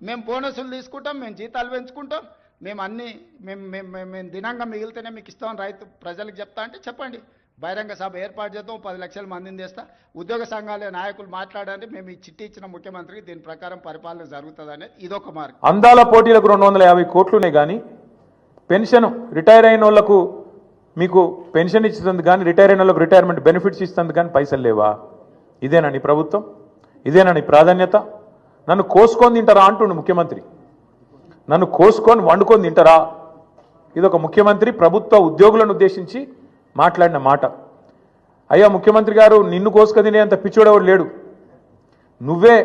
మేము బోనసులు తీసుకుంటాం మేము జీతాలు పెంచుకుంటాం. మేము అన్ని మేము మేము మేము మేము దినంగా మిగిలితేనే మీకు ఇస్తాం రైతు ప్రజలకు చెప్తా అంటే చెప్పండి. బహిరంగ సభ ఏర్పాటు చేద్దాం పది లక్షల మందిని చేస్తా ఉద్యోగ సంఘాల నాయకులు మాట్లాడండి మేము ఈ చిట్టి ఇచ్చిన ముఖ్యమంత్రికి దీని ప్రకారం పరిపాలన జరుగుతుంది అనేది ఇదొక మార్గం. అందాల పోటీలకు రెండు వందల యాభై కోట్లునే కానీ పెన్షన్ రిటైర్ అయిన వాళ్ళకు మీకు పెన్షన్ ఇస్తుంది కానీ రిటైర్ అయిన వాళ్ళకు రిటైర్మెంట్ బెనిఫిట్స్ ఇస్తుంది కానీ పైసలు లేవా? ఇదేనా నీ ప్రభుత్వం? ఇదేనా నీ ప్రాధాన్యత? నన్ను కోసుకొని తింటారా అంటుండు ముఖ్యమంత్రి. నన్ను కోసుకొని వండుకొని తింటారా? ఇది ఒక ముఖ్యమంత్రి ప్రభుత్వ ఉద్యోగులను ఉద్దేశించి మాట్లాడిన మాట. అయ్యా ముఖ్యమంత్రి గారు నిన్ను కోసుక తినేంత పిచ్చోడెవడు లేడు. నువ్వే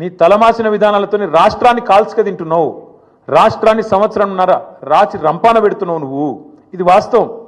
నీ తలమాసిన విధానాలతో రాష్ట్రాన్ని కాల్చుక తింటున్నావు. రాష్ట్రాన్ని సంవత్సరంన్నర రాచి రంపాన పెడుతున్నావు నువ్వు. ఇది వాస్తవం.